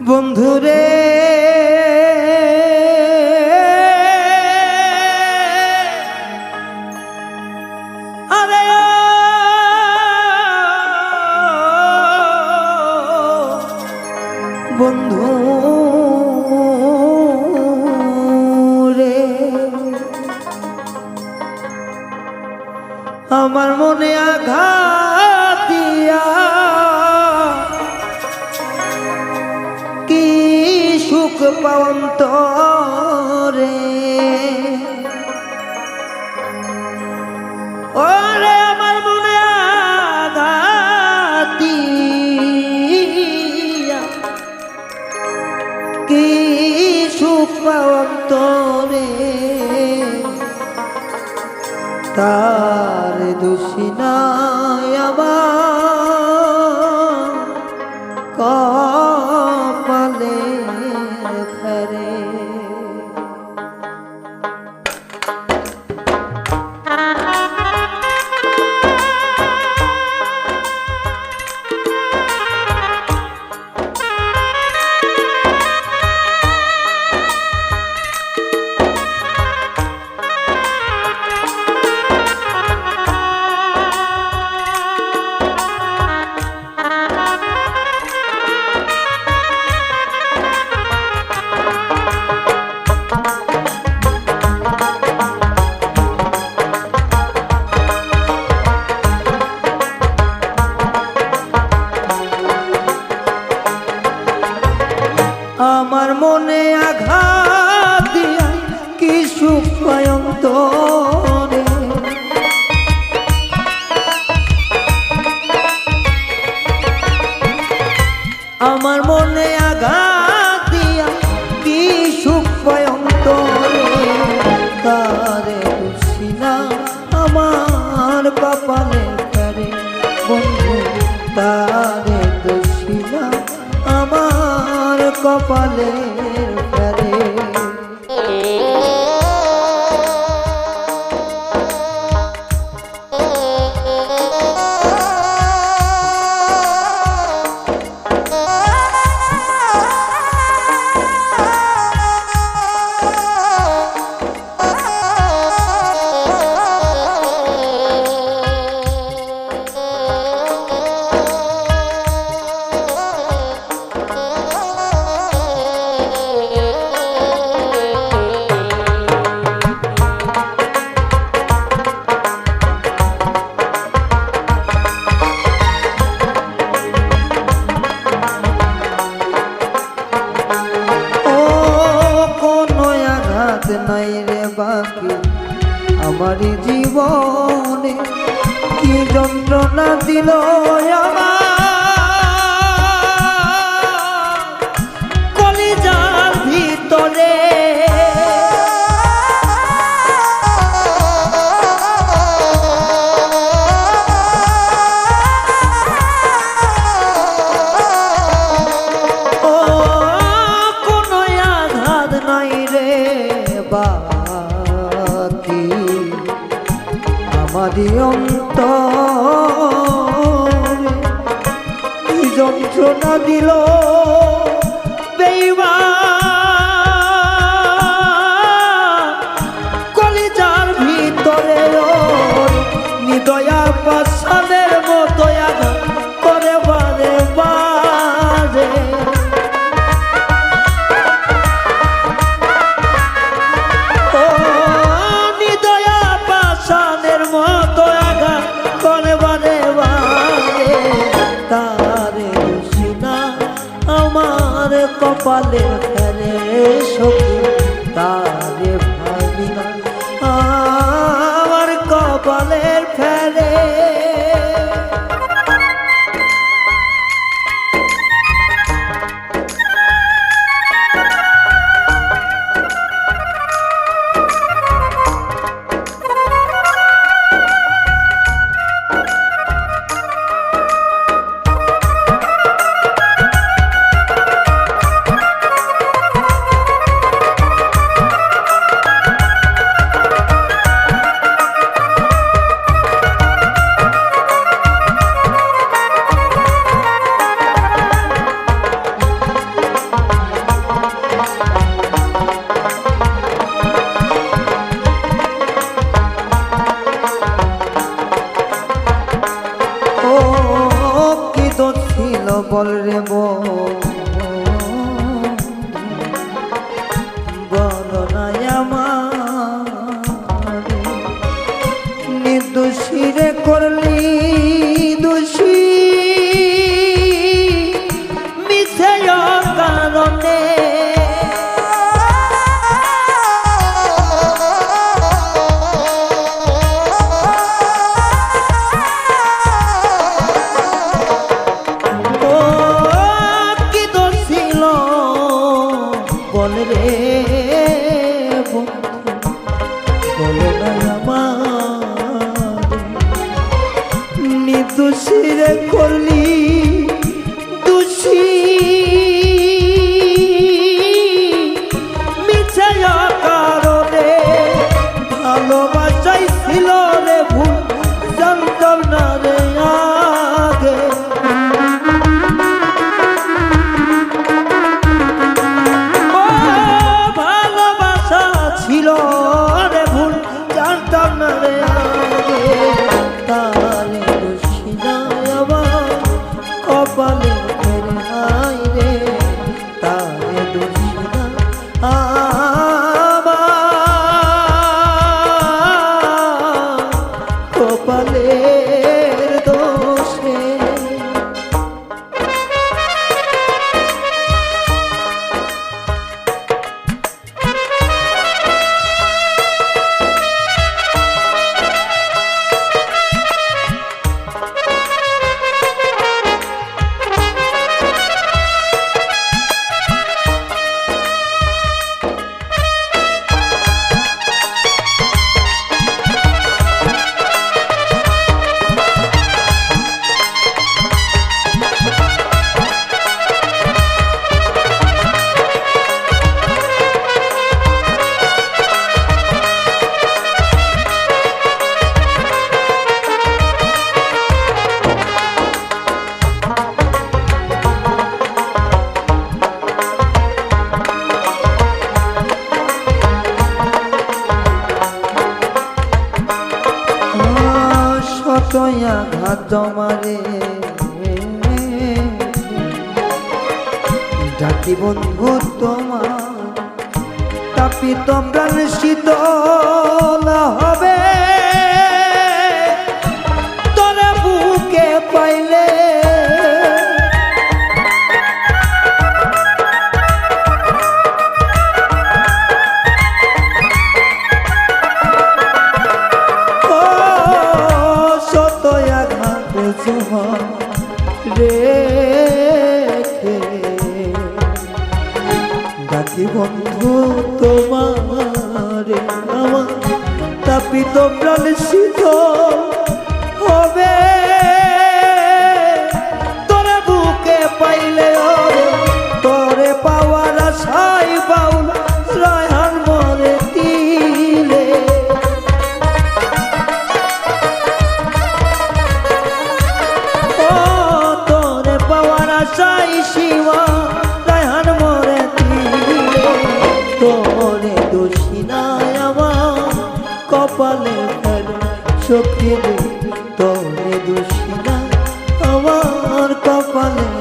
বন্ধুরে আরে বন্ধু রে। আমার মনে আঘাত সুখ পাওন্ত রে ওরে আমার মনে আঘাত। কি সুখ পাওন্ত রে তার দোষী বন্ধু তারে দোষী না আমার কপালের জীবনে কি যন্ত্রণা দিল আমার আমারই অন্ত যন্ত্রণা দিল। আমার কপালে ফেলে সখী করলি Hallelujah. আঘাত মারে ডাকি বন্ধু তোমার তাপি তোমরা শীতল হবে। রেখে ডাকি বন্ধু তোমার আমার তাপিত প্রাণ শীতল কপালে কালো সখী তরে দোষী না। আমার কপালে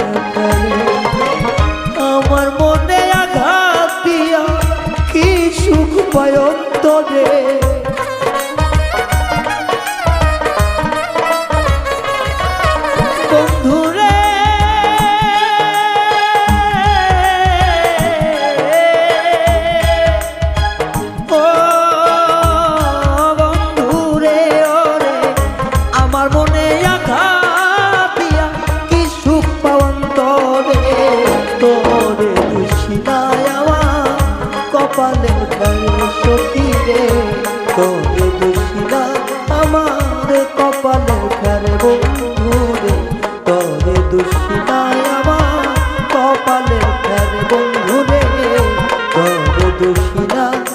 দোষীরা